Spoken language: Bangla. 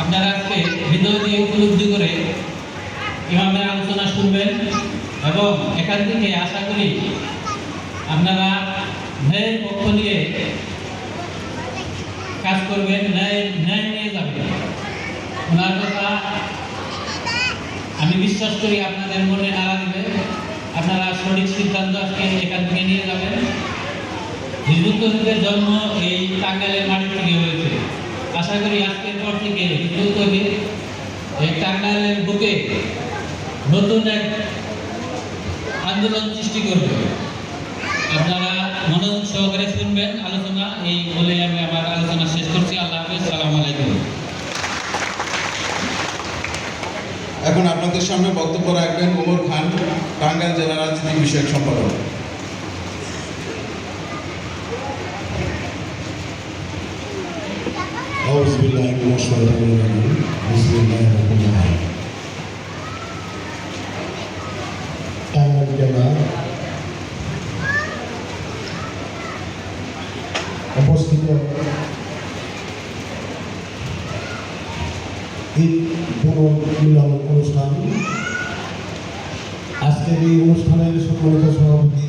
আপনারা আজকে হৃদয় দিয়ে উপলব্ধি করে ইমামের আলোচনা শুনবেন এবং এখান থেকে আশা করি আপনারা ন্যায়ের পক্ষ নিয়ে কাজ করবেন, ন্যায় ন্যায় নিয়ে যাবেন। ওনার কথা আমি বিশ্বাস করি আপনাদের মনে নাড়া দিবে। আপনারা সঠিক সিদ্ধান্ত আজকে এখান থেকে নিয়ে যাবেন। হিজবুত জন্ম এই টাঙ্গাইলের মাটি থেকে হয়েছে। আশা করি আজকের বুকে নতুন এক আন্দোলন সৃষ্টি করবে। আপনারা মনোযোগ সহকারে শুনবেন আলোচনা, এই বলে আমি আমার আলোচনা শেষ করছি। আল্লাহ হাফিজ, সালাম আলাইকুম। এখন আপনাদের সামনে বক্তব্য রাখবেন ওমর খান, টাঙ্গাইল জেলা রাজনীতি বিষয়ক সম্পাদক। আজকের এই অনুষ্ঠানের সম্মানিত সভাপতি